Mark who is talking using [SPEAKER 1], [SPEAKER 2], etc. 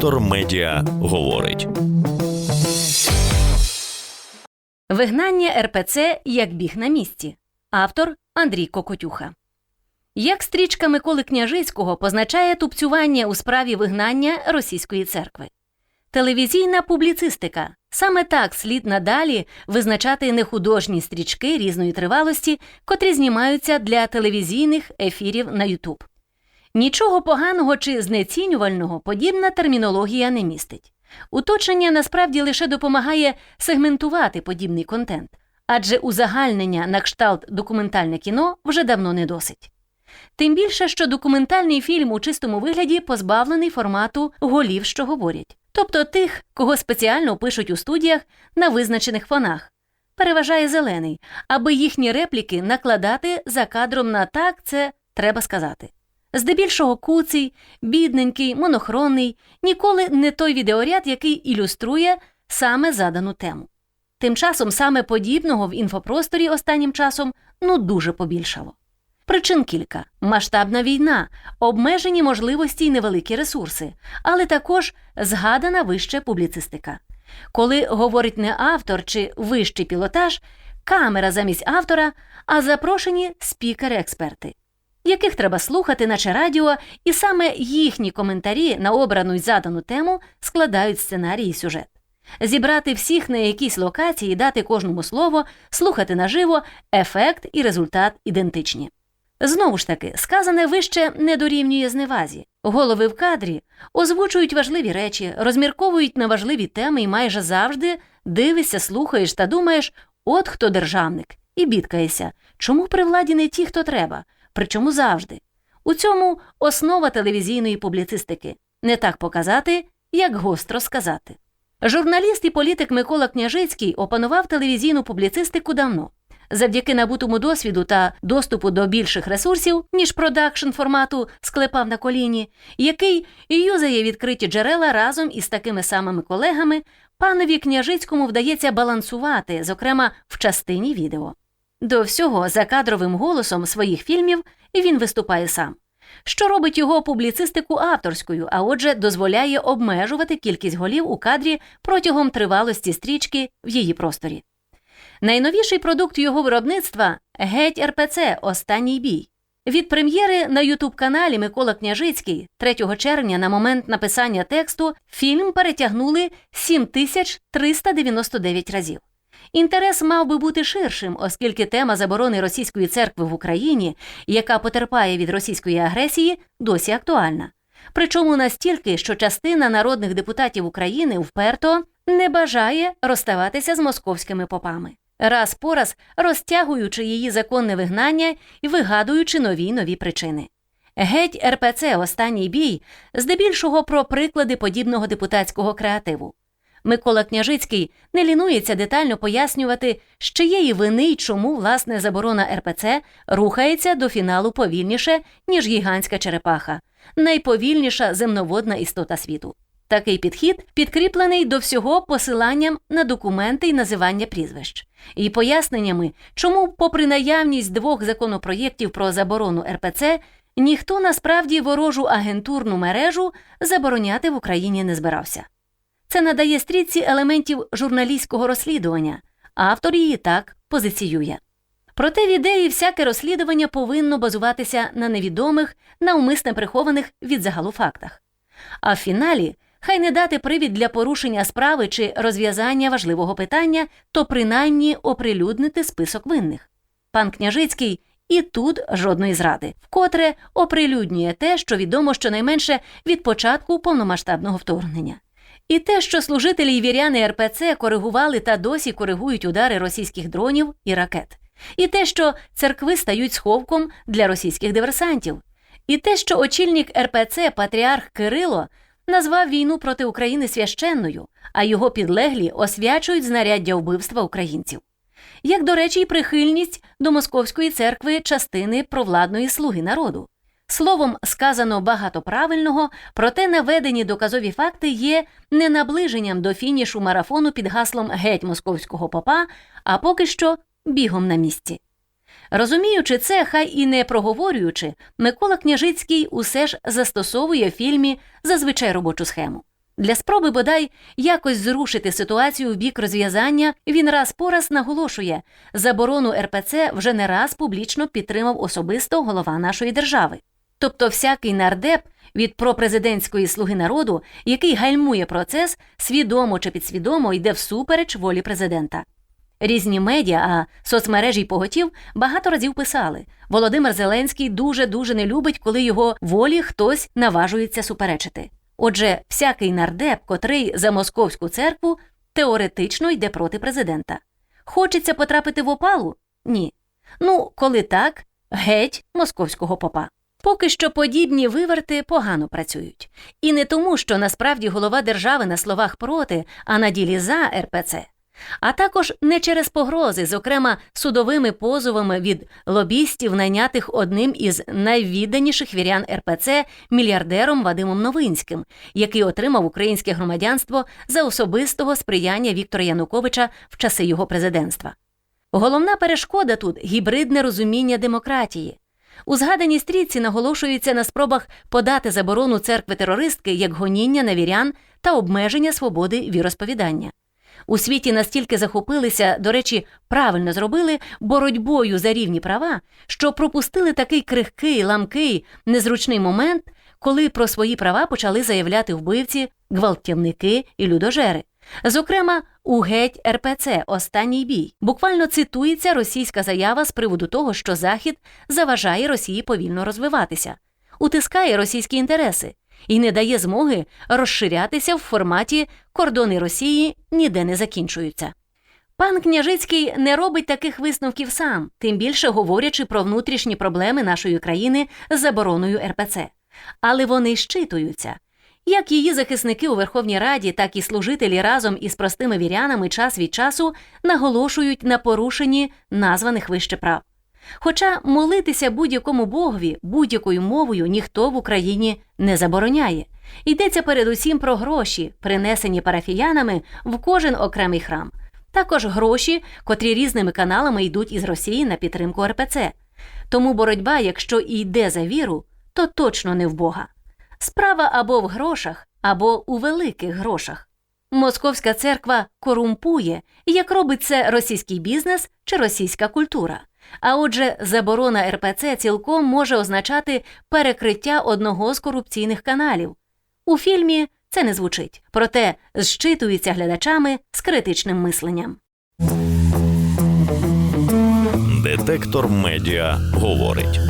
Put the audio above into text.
[SPEAKER 1] Вектор Медіа говорить.
[SPEAKER 2] Вигнання РПЦ як біг на місці. Автор Андрій Кокотюха. Як стрічка Миколи Княжицького позначає тупцювання у справі вигнання російської церкви. Телевізійна публіцистика. Саме так слід надалі визначати нехудожні стрічки різної тривалості, котрі знімаються для телевізійних ефірів на Ютуб. Нічого поганого чи знецінювального подібна термінологія не містить. Уточнення насправді лише допомагає сегментувати подібний контент, адже узагальнення на кшталт документальне кіно вже давно не досить. Тим більше, що документальний фільм у чистому вигляді позбавлений формату голів, що говорять, тобто тих, кого спеціально пишуть у студіях на визначених фонах. Переважає зелений, аби їхні репліки накладати за кадром на так, це треба сказати. Здебільшого куций, бідненький, монохронний, ніколи не той відеоряд, який ілюструє саме задану тему. Тим часом саме подібного в інфопросторі останнім часом ну дуже побільшало. Причин кілька: масштабна війна, обмежені можливості й невеликі ресурси, але також згадана вище публіцистика. Коли говорить не автор чи вищий пілотаж, камера замість автора, а запрошені спікери-експерти яких треба слухати, наче радіо, і саме їхні коментарі на обрану й задану тему складають сценарій і сюжет. Зібрати всіх на якійсь локації, дати кожному слово, слухати наживо, ефект і результат ідентичні. Знову ж таки, сказане вище не дорівнює зневазі. Голови в кадрі озвучують важливі речі, розмірковують на важливі теми і майже завжди дивишся, слухаєш та думаєш, от хто державник, і бідкаєшся, чому при владі не ті, хто треба, причому завжди. У цьому основа телевізійної публіцистики не так показати, як гостро сказати. Журналіст і політик Микола Княжицький опанував телевізійну публіцистику давно. Завдяки набутому досвіду та доступу до більших ресурсів, ніж продакшн формату склепав на коліні, який юзає відкриті джерела разом із такими самими колегами, панові княжицькому вдається балансувати, зокрема в частині відео. До всього за кадровим голосом своїх фільмів він виступає сам, що робить його публіцистику авторською, а отже, дозволяє обмежувати кількість голів у кадрі протягом тривалості стрічки в її просторі. Найновіший продукт його виробництва геть РПЦ Останній бій. Від прем'єри на Ютуб каналі Микола Княжицький 3 червня на момент написання тексту фільм перетягнули 7399 разів. Інтерес мав би бути ширшим, оскільки тема заборони російської церкви в Україні, яка потерпає від російської агресії, досі актуальна. Причому настільки, що частина народних депутатів України вперто не бажає розставатися з московськими попами, раз по раз розтягуючи її законне вигнання і вигадуючи нові нові причини. Геть РПЦ останній бій здебільшого про приклади подібного депутатського креативу. Микола Княжицький не лінується детально пояснювати, з чиєї вини й чому власне заборона РПЦ рухається до фіналу повільніше, ніж гігантська черепаха, найповільніша земноводна істота світу. Такий підхід підкріплений до всього посиланням на документи й називання прізвищ, і поясненнями, чому, попри наявність двох законопроєктів про заборону РПЦ, ніхто насправді ворожу агентурну мережу забороняти в Україні не збирався. Це надає стрітці елементів журналістського розслідування, а автор її так позиціює. Проте в ідеї всяке розслідування повинно базуватися на невідомих, навмисне прихованих від загалу фактах. А в фіналі хай не дати привід для порушення справи чи розв'язання важливого питання, то принаймні оприлюднити список винних. Пан Княжицький і тут жодної зради, вкотре оприлюднює те, що відомо щонайменше від початку повномасштабного вторгнення. І те, що служителі й віряни РПЦ коригували та досі коригують удари російських дронів і ракет, і те, що церкви стають сховком для російських диверсантів, і те, що очільник РПЦ Патріарх Кирило назвав війну проти України священною, а його підлеглі освячують знаряддя вбивства українців. Як, до речі, й прихильність до Московської церкви частини провладної слуги народу. Словом, сказано багато правильного, проте наведені доказові факти є не наближенням до фінішу марафону під гаслом геть московського попа, а поки що бігом на місці. Розуміючи це, хай і не проговорюючи, Микола Княжицький усе ж застосовує в фільмі зазвичай робочу схему. Для спроби бодай якось зрушити ситуацію в бік розв'язання, він раз по раз наголошує, заборону РПЦ вже не раз публічно підтримав особисто голова нашої держави. Тобто всякий нардеп від пропрезидентської слуги народу, який гальмує процес, свідомо чи підсвідомо йде всупереч волі президента. Різні медіа, а соцмережі й поготів багато разів писали: Володимир Зеленський дуже дуже не любить, коли його волі хтось наважується суперечити. Отже, всякий нардеп, котрий за московську церкву, теоретично йде проти президента. Хочеться потрапити в опалу? Ні. Ну, коли так, геть московського попа. Поки що подібні виверти погано працюють. І не тому, що насправді голова держави на словах проти, а на ділі за РПЦ, а також не через погрози, зокрема судовими позовами від лобістів, найнятих одним із найвідданіших вірян РПЦ мільярдером Вадимом Новинським, який отримав українське громадянство за особистого сприяння Віктора Януковича в часи його президентства. Головна перешкода тут гібридне розуміння демократії. У згаданій стрічці наголошується на спробах подати заборону церкви терористки як гоніння на вірян та обмеження свободи віросповідання. У світі настільки захопилися, до речі, правильно зробили боротьбою за рівні права, що пропустили такий крихкий, ламкий, незручний момент, коли про свої права почали заявляти вбивці, гвалтівники і людожери. Зокрема, у геть РПЦ останній бій буквально цитується російська заява з приводу того, що Захід заважає Росії повільно розвиватися, утискає російські інтереси і не дає змоги розширятися в форматі кордони Росії ніде не закінчуються. Пан Княжицький не робить таких висновків сам, тим більше говорячи про внутрішні проблеми нашої країни з забороною РПЦ. Але вони щитуються. Як її захисники у Верховній Раді, так і служителі разом із простими вірянами час від часу наголошують на порушенні названих вище прав. Хоча молитися будь-якому богові будь-якою мовою ніхто в Україні не забороняє. Йдеться передусім про гроші, принесені парафіянами в кожен окремий храм. Також гроші, котрі різними каналами йдуть із Росії на підтримку РПЦ. Тому боротьба, якщо і йде за віру, то точно не в Бога. Справа або в грошах, або у великих грошах. Московська церква корумпує, як робить це російський бізнес чи російська культура. А отже, заборона РПЦ цілком може означати перекриття одного з корупційних каналів. У фільмі це не звучить, проте зчитується глядачами з критичним мисленням.
[SPEAKER 1] Детектор медіа говорить.